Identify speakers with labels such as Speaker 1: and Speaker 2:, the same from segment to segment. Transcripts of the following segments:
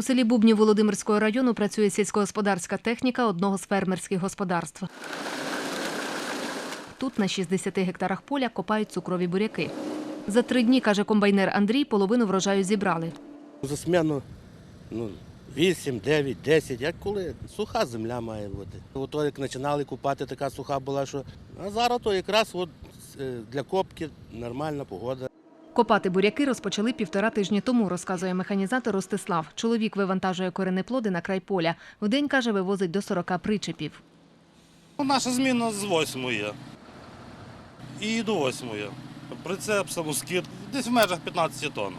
Speaker 1: У селі Бубні Володимирського району працює сільськогосподарська техніка одного з фермерських господарств. Тут на 60 гектарах поля копають цукрові буряки. За три дні, каже комбайнер Андрій, половину врожаю зібрали.
Speaker 2: За смену ну, 8, 9, 10, як коли. Суха земля має бути. Ото як починали купати, така суха була, що. А зараз то якраз от е, для копки нормальна погода.
Speaker 1: Копати буряки розпочали півтора тижні тому, розказує механізатор Ростислав. Чоловік вивантажує коренеплоди на край поля. Вдень, каже, вивозить до 40 причепів.
Speaker 3: Ну, Наша зміна з 8 і до 8. Прицеп, самоскид, десь в межах 15 тонн.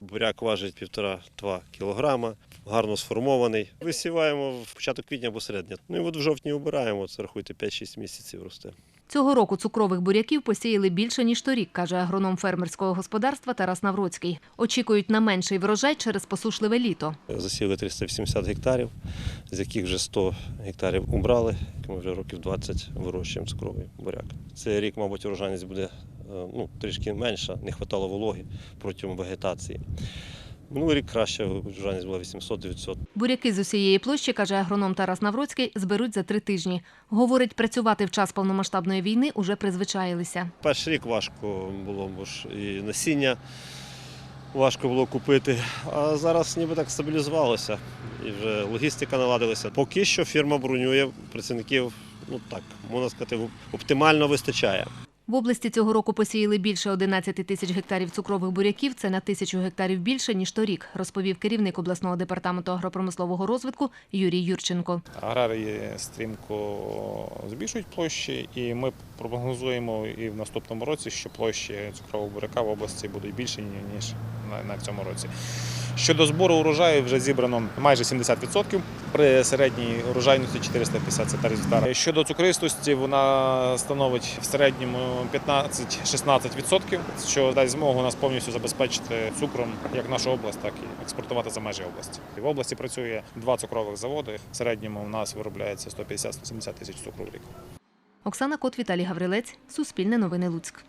Speaker 4: Буряк важить 1,5-2 кілограма, гарно сформований. Висіваємо в початок квітня або середня. Ну і от в жовтні обираємо, це рахуйте 5-6 місяців росте.
Speaker 1: Цього року цукрових буряків посіяли більше, ніж торік, каже агроном фермерського господарства Тарас Навроцький. Очікують на менший врожай через посушливе літо.
Speaker 4: Засіли 380 гектарів, з яких вже 100 гектарів убрали. Ми вже років 20 вирощуємо цукровий буряк. Цей рік, мабуть, урожайність буде е, ну, трішки менша, не вистачало вологи протягом вегетації. Минулий рік краще урожайність була 800-900.
Speaker 1: Буряки з усієї площі, каже агроном Тарас Навроцький, зберуть за три тижні. Говорить, працювати в час повномасштабної війни уже призвичаїлися.
Speaker 4: Перший рік важко було, бо ж і насіння важко було купити. А зараз ніби так стабілізувалося і вже логістика наладилася. Поки що фірма бронює працівників, ну так, можна сказати, оптимально вистачає.
Speaker 1: В області цього року посіяли більше 11 тисяч гектарів цукрових буряків. Це на тисячу гектарів більше, ніж торік, розповів керівник обласного департаменту агропромислового розвитку Юрій Юрченко.
Speaker 5: Аграрії стрімко збільшують площі, і ми прогнозуємо і в наступному році, що площі цукрового буряка в області будуть більші ніж на цьому році. Щодо збору урожаю, вже зібрано майже 70% при середній урожайності 450 центнерів з гектара. Щодо цукристості, вона становить в середньому 15-16%, що дасть змогу нас повністю забезпечити цукром як нашу область, так і експортувати за межі області. В області працює два цукрових заводи. В середньому у нас виробляється 150-170 тисяч цукру в рік.
Speaker 1: Оксана Кот, Віталій Гаврилець, Суспільне новини Луцьк.